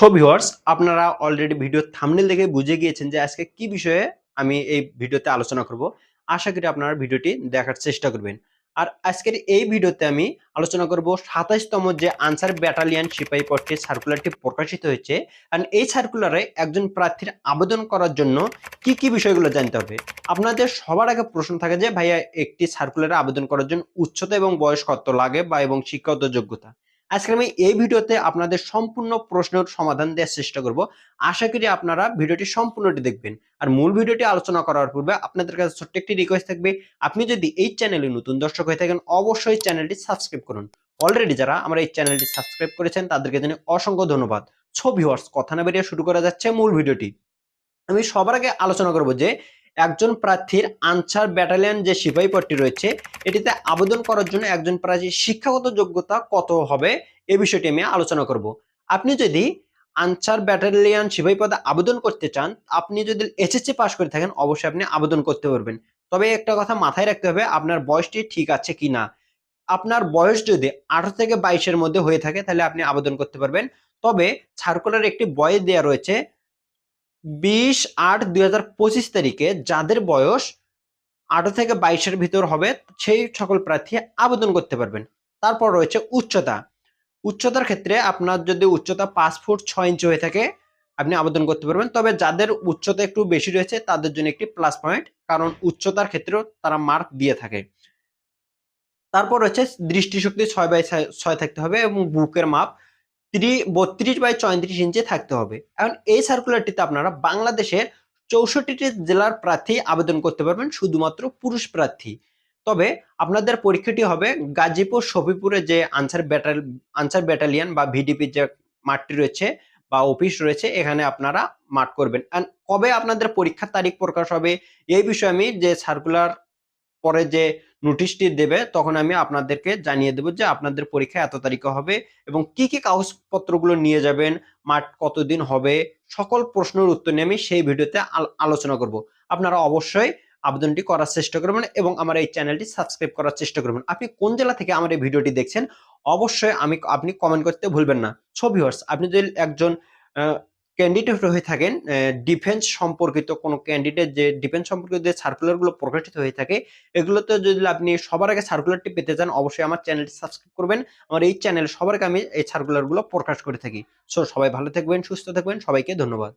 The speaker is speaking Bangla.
সো ভিউয়ার্স আপনারা অলরেডি ভিডিও থাম্বনেল দেখে বুঝে গিয়েছেন যে আজকে কি বিষয়ে আমি এই ভিডিওতে আলোচনা করব। আশা করি আপনারা ভিডিওটি দেখার চেষ্টা করবেন। আর আজকের এই ভিডিওতে আমি আলোচনা করব সাতাইশতম যে আনসার ব্যাটালিয়ন সিপাহী পদটির সার্কুলারটি প্রকাশিত হয়েছে। আর এই সার্কুলারে একজন প্রার্থীর আবেদন করার জন্য কি কি বিষয়গুলো জানতে হবে? আপনাদের সবার আগে প্রশ্ন থাকে যে, ভাইয়া, একটি সার্কুলারে আবেদন করার জন্য উচ্চতা এবং বয়স কত লাগে বা এবং শিক্ষাগত যোগ্যতা? আজকে আমি এই ভিডিওতে আপনাদের সম্পূর্ণ প্রশ্নের সমাধান দেওয়ার চেষ্টা করব। আশা করি আপনারা ভিডিওটি সম্পূর্ণটি দেখবেন। আর মূল ভিডিওটি আলোচনা করার পূর্বে আপনাদের কাছে ছোট্ট একটি রিকোয়েস্ট থাকবে, আপনি যদি এই চ্যানেলে নতুন দর্শক হয়ে থাকেন, অবশ্যই চ্যানেলটি সাবস্ক্রাইব করুন। অলরেডি যারা আমার এই চ্যানেলটি সাবস্ক্রাইব করেছেন, তাদেরকে জানি অসংখ্য ধন্যবাদ। ছবি ভিউয়ার্স কথা না বেরিয়ে শুরু করা যাচ্ছে মূল ভিডিওটি। আমি সবার আগে আলোচনা করব যে একজন প্রার্থীর আনসার ব্যাটালিয়ন যে সিপাহী পদটি রয়েছে, এটিতে আবেদন করার জন্য একজন প্রার্থীর শিক্ষাগত যোগ্যতা কত হবে, এ বিষয়টি আমি আলোচনা করব। আপনি যদি আনসার ব্যাটালিয়ন সিপাহী পদে আবেদন করতে চান, আপনি যদি এসএসসি পাস করে থাকেন, অবশ্যই আপনি আবেদন করতে পারবেন। তবে একটা কথা মাথায় রাখতে হবে, আপনার বয়সটি ঠিক আছে কি না? আপনার বয়স যদি আঠারো থেকে বাইশের মধ্যে হয়ে থাকে, তাহলে আপনি আবেদন করতে পারবেন। তবে সার্কুলার একটি বয়স দেওয়া রয়েছে বিশ আট দুই হাজার পঁচিশ তারিখে যাদের বয়স আঠারো থেকে বাইশের ভিতর হবে, সেই সকল প্রার্থী আবেদন করতে পারবেন। তারপর রয়েছে উচ্চতা। উচ্চতার ক্ষেত্রে আপনার যদি উচ্চতা পাঁচ ফুট ছয় ইঞ্চি হয়ে থাকে, আপনি আবেদন করতে পারবেন। তবে যাদের উচ্চতা একটু বেশি রয়েছে, তাদের জন্য একটি প্লাস পয়েন্ট কারণ উচ্চতার ক্ষেত্রেও তারা মার্ক দিয়ে থাকে। তারপর রয়েছে দৃষ্টিশক্তি ছয় বাই ছয় থাকতে হবে এবং বুকের মাপ। ত্রি, বত্রিশ বাই চৌত্রিশ ইঞ্চি থাকতে হবে। এখন এই সার্কুলারটিতে আপনারা বাংলাদেশের চৌষট্টিটি জেলার প্রার্থী আবেদন করতে পারবেন, শুধুমাত্র পুরুষ প্রার্থী। তবে আপনাদের পরীক্ষাটি হবে গাজীপুর, শফিপুরে যে আনসার ব্যাটাল, আনসার ব্যাটালিয়ন বা ভিডিপির যে মাঠটি রয়েছে বা অফিস রয়েছে, এখানে আপনারা মাঠ করবেন। কবে আপনাদের পরীক্ষার তারিখ প্রকাশ হবে, এই বিষয়ে আমি যে সার্কুলার পরে যে নোটিশটি দেবে, তখন আমি আপনাদেরকে জানিয়ে দেবো যে আপনাদের পরীক্ষা এত তারিখে হবে এবং কি কি কাগজপত্রগুলো নিয়ে যাবেন, মাঠ কতদিন হবে, সকল প্রশ্নের উত্তর নিয়ে আমি সেই ভিডিওতে আলোচনা করব। আপনারা অবশ্যই আবেদনটি করার চেষ্টা করবেন এবং আমার এই চ্যানেলটি সাবস্ক্রাইব করার চেষ্টা করবেন। আপনি কোন জেলা থেকে আমার এই ভিডিওটি দেখছেন, অবশ্যই আমি, আপনি কমেন্ট করতে ভুলবেন না। ছবি আপনি যদি একজন ক্যান্ডিডেট হয়ে থাকেন ডিফেন্স সম্পর্কিত কোনো ক্যান্ডিডেট যে ডিফেন্স সম্পর্কিত যে সার্কুলারগুলো প্রকাশিত হয়ে থাকে, এগুলোতে যদি আপনি সবার আগে সার্কুলারটি পেতে চান, অবশ্যই আমার চ্যানেলটি সাবস্ক্রাইব করবেন। আমার এই চ্যানেল সবার আগে আমি এই সার্কুলারগুলো প্রকাশ করে থাকি। সো সবাই ভালো থাকবেন, সুস্থ থাকবেন, সবাইকে ধন্যবাদ।